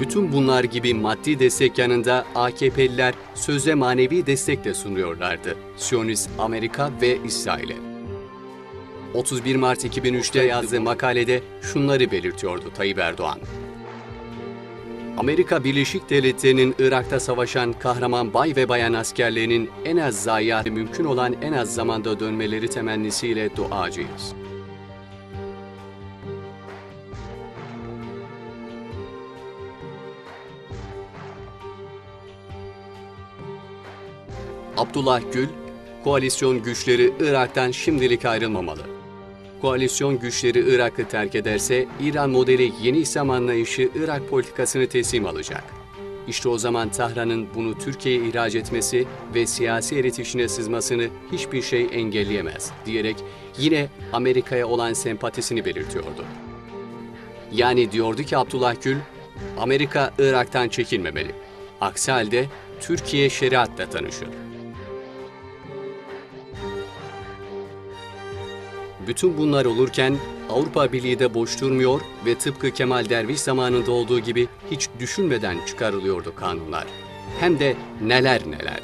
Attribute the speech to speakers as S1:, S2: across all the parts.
S1: Bütün bunlar gibi maddi destek yanında AKP'liler sözde manevi destek de sunuyorlardı. Siyonist Amerika ve İsrail'e. 31 Mart 2003'te yazdığı makalede şunları belirtiyordu Tayyip Erdoğan. Amerika Birleşik Devletleri'nin Irak'ta savaşan kahraman bay ve bayan askerlerinin en az zayiatı mümkün olan en az zamanda dönmeleri temennisiyle duacıyız. Abdullah Gül, koalisyon güçleri Irak'tan şimdilik ayrılmamalı. Koalisyon güçleri Irak'ı terk ederse İran modeli yeni İslam anlayışı Irak politikasını teslim alacak. İşte o zaman Tahran'ın bunu Türkiye'ye ihraç etmesi ve siyasi elit sızmasını hiçbir şey engelleyemez diyerek yine Amerika'ya olan sempatisini belirtiyordu. Yani diyordu ki Abdullah Gül, Amerika Irak'tan çekilmemeli. Aksi halde Türkiye şeriatla tanışır. Bütün bunlar olurken Avrupa Birliği de boş durmuyor ve tıpkı Kemal Derviş zamanında olduğu gibi hiç düşünmeden çıkarılıyordu kanunlar. Hem de neler neler.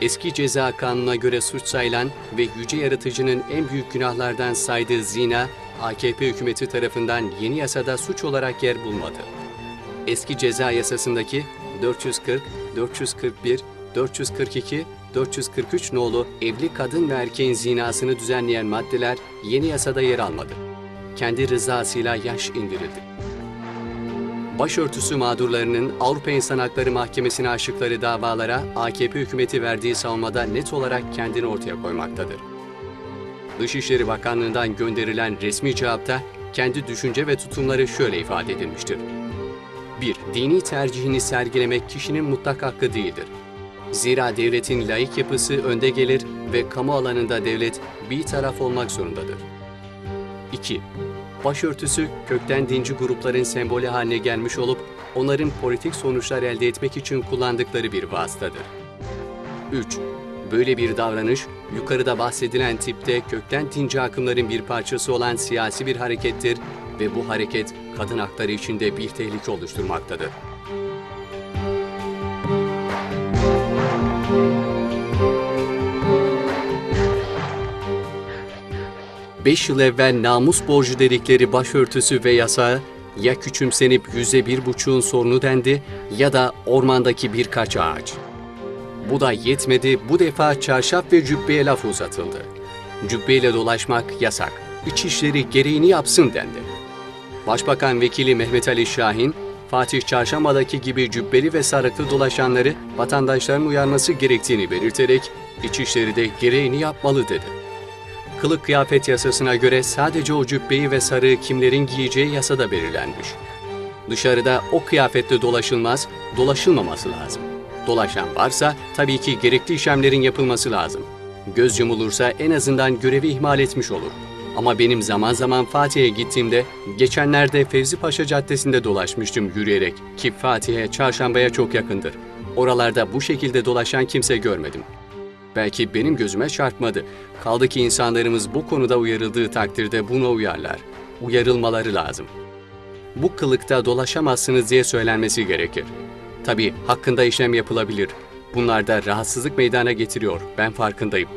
S1: Eski ceza kanununa göre suç sayılan ve yüce yaratıcının en büyük günahlardan saydığı zina, AKP hükümeti tarafından yeni yasada suç olarak yer bulmadı. Eski ceza yasasındaki 440, 441, 442, 443 nolu evli kadın ve erkeğin zinasını düzenleyen maddeler yeni yasada yer almadı. Kendi rızasıyla yaş indirildi. Başörtüsü mağdurlarının Avrupa İnsan Hakları Mahkemesi'ne açtıkları davalara AKP hükümeti verdiği savunmada net olarak kendini ortaya koymaktadır. Dışişleri Bakanlığı'ndan gönderilen resmi cevapta kendi düşünce ve tutumları şöyle ifade edilmiştir. 1. Dini tercihini sergilemek kişinin mutlak hakkı değildir. Zira devletin laik yapısı önde gelir ve kamu alanında devlet bir taraf olmak zorundadır. 2. Başörtüsü kökten dinci grupların sembolü haline gelmiş olup onların politik sonuçlar elde etmek için kullandıkları bir vasıtadır. 3. Böyle bir davranış yukarıda bahsedilen tipte kökten dinci akımların bir parçası olan siyasi bir harekettir ve bu hareket kadın hakları içinde bir tehlike oluşturmaktadır. 5 yıl evvel namus borcu dedikleri başörtüsü ve yasağı ya küçümsenip yüzde bir buçuğun sorunu dendi ya da ormandaki birkaç ağaç. Bu da yetmedi, bu defa çarşaf ve cübbeye laf uzatıldı. Cübbeyle dolaşmak yasak, İçişleri gereğini yapsın dendi. Başbakan Vekili Mehmet Ali Şahin, Fatih Çarşamba'daki gibi cübbeli ve sarıklı dolaşanları vatandaşların uyarması gerektiğini belirterek İçişleri de gereğini yapmalı dedi. Kılık kıyafet yasasına göre sadece o cübbeyi ve sarığı kimlerin giyeceği yasada belirlenmiş. Dışarıda o kıyafetle dolaşılmaz, dolaşılmaması lazım. Dolaşan varsa tabii ki gerekli işlemlerin yapılması lazım. Göz yumulursa en azından görevi ihmal etmiş olur. Ama benim zaman zaman Fatih'e gittiğimde geçenlerde Fevzi Paşa Caddesi'nde dolaşmıştım yürüyerek ki Fatih'e çarşambaya çok yakındır. Oralarda bu şekilde dolaşan kimse görmedim. Belki benim gözüme çarpmadı. Kaldı ki insanlarımız bu konuda uyarıldığı takdirde buna uyarlar. Uyarılmaları lazım. Bu kılıkta dolaşamazsınız diye söylenmesi gerekir. Tabii hakkında işlem yapılabilir. Bunlar da rahatsızlık meydana getiriyor. Ben farkındayım.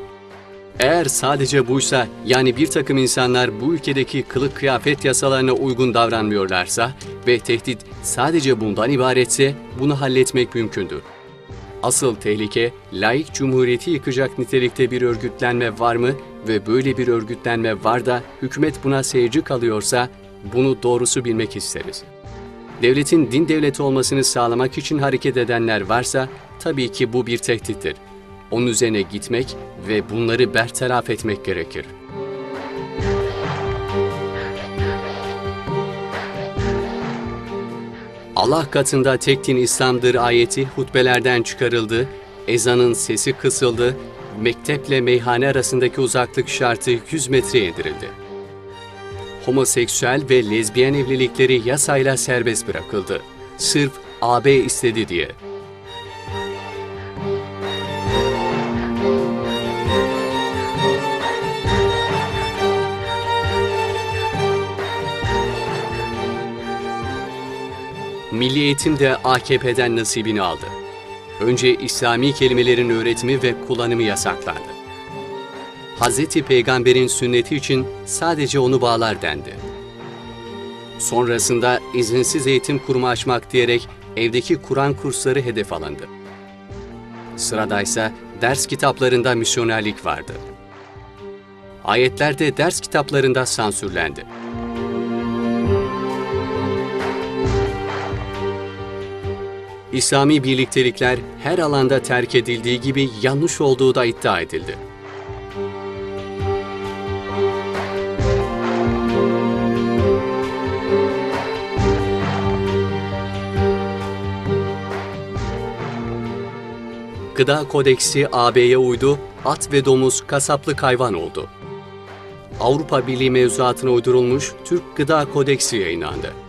S1: Eğer sadece buysa, yani bir takım insanlar bu ülkedeki kılık kıyafet yasalarına uygun davranmıyorlarsa ve tehdit sadece bundan ibaretse bunu halletmek mümkündür. Asıl tehlike, laik cumhuriyeti yıkacak nitelikte bir örgütlenme var mı ve böyle bir örgütlenme var da hükümet buna seyirci kalıyorsa bunu doğrusu bilmek isteriz. Devletin din devleti olmasını sağlamak için hareket edenler varsa tabii ki bu bir tehdittir. Onun üzerine gitmek ve bunları bertaraf etmek gerekir. Allah katında tek din İslam'dır ayeti hutbelerden çıkarıldı, ezanın sesi kısıldı, mekteple meyhane arasındaki uzaklık şartı 100 metreye indirildi. Homoseksüel ve lezbiyen evlilikleri yasayla serbest bırakıldı. Sırf AB istedi diye. Milli eğitim de AKP'den nasibini aldı. Önce İslami kelimelerin öğretimi ve kullanımı yasaklandı. Hz. Peygamber'in sünneti için sadece onu bağlar dendi. Sonrasında izinsiz eğitim kurumu açmak diyerek evdeki Kur'an kursları hedef alındı. Sıradaysa ders kitaplarında misyonerlik vardı. Ayetler de ders kitaplarında sansürlendi. İslami birliktelikler her alanda terk edildiği gibi yanlış olduğu da iddia edildi. Gıda Kodeksi AB'ye uydu, at ve domuz kasaplık hayvan oldu. Avrupa Birliği mevzuatına uydurulmuş Türk Gıda Kodeksi yayınlandı.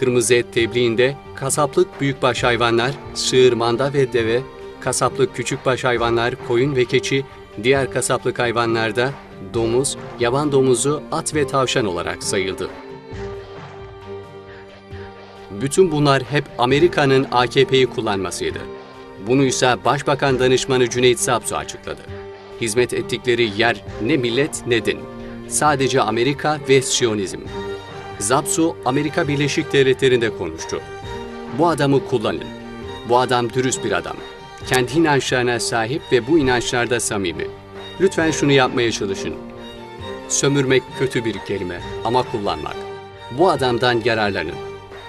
S1: Kırmızı et tebliğinde kasaplık büyükbaş hayvanlar, sığır, manda ve deve, kasaplık küçükbaş hayvanlar, koyun ve keçi, diğer kasaplık hayvanlarda domuz, yaban domuzu, at ve tavşan olarak sayıldı. Bütün bunlar hep Amerika'nın AKP'yi kullanmasıydı. Bunu ise Başbakan Danışmanı Cüneyt Sapsu açıkladı. Hizmet ettikleri yer ne millet ne din. Sadece Amerika ve Siyonizm. Zapsu Amerika Birleşik Devletleri'nde konuştu. Bu adamı kullanın. Bu adam dürüst bir adam. Kendi inançlarına sahip ve bu inançlarda samimi. Lütfen şunu yapmaya çalışın. Sömürmek kötü bir kelime ama kullanmak. Bu adamdan yararlanın.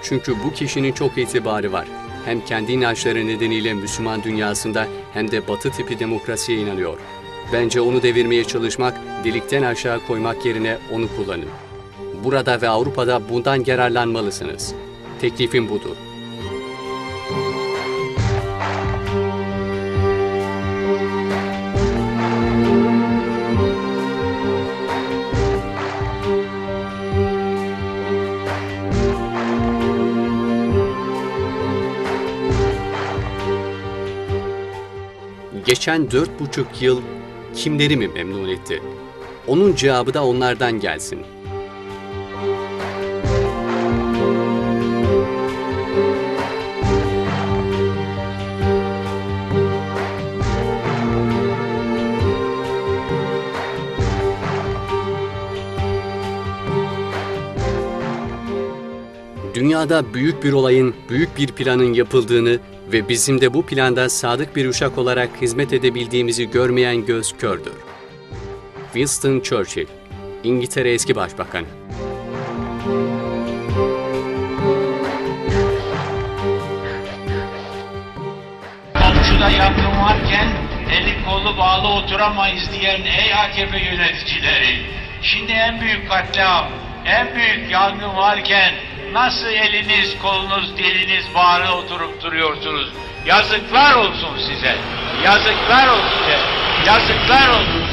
S1: Çünkü bu kişinin çok itibarı var. Hem kendi inançları nedeniyle Müslüman dünyasında hem de batı tipi demokrasiye inanıyor. Bence onu devirmeye çalışmak, delikten aşağı koymak yerine onu kullanın. Burada ve Avrupa'da bundan yararlanmalısınız. Teklifim budur. Geçen dört buçuk yıl kimleri mi memnun etti? Onun cevabı da onlardan gelsin. Dünyada büyük bir olayın, büyük bir planın yapıldığını ve bizim de bu planda sadık bir uşak olarak hizmet edebildiğimizi görmeyen göz kördür. Winston Churchill, İngiltere eski başbakanı.
S2: Komşuda yangın varken eli kolu bağlı oturamayız diyen ey AKP yöneticileri. Şimdi en büyük katliam, en büyük yangın varken nasıl eliniz, kolunuz, diliniz bağlı oturup duruyorsunuz? Yazıklar olsun size. Yazıklar olsun size. Yazıklar olsun.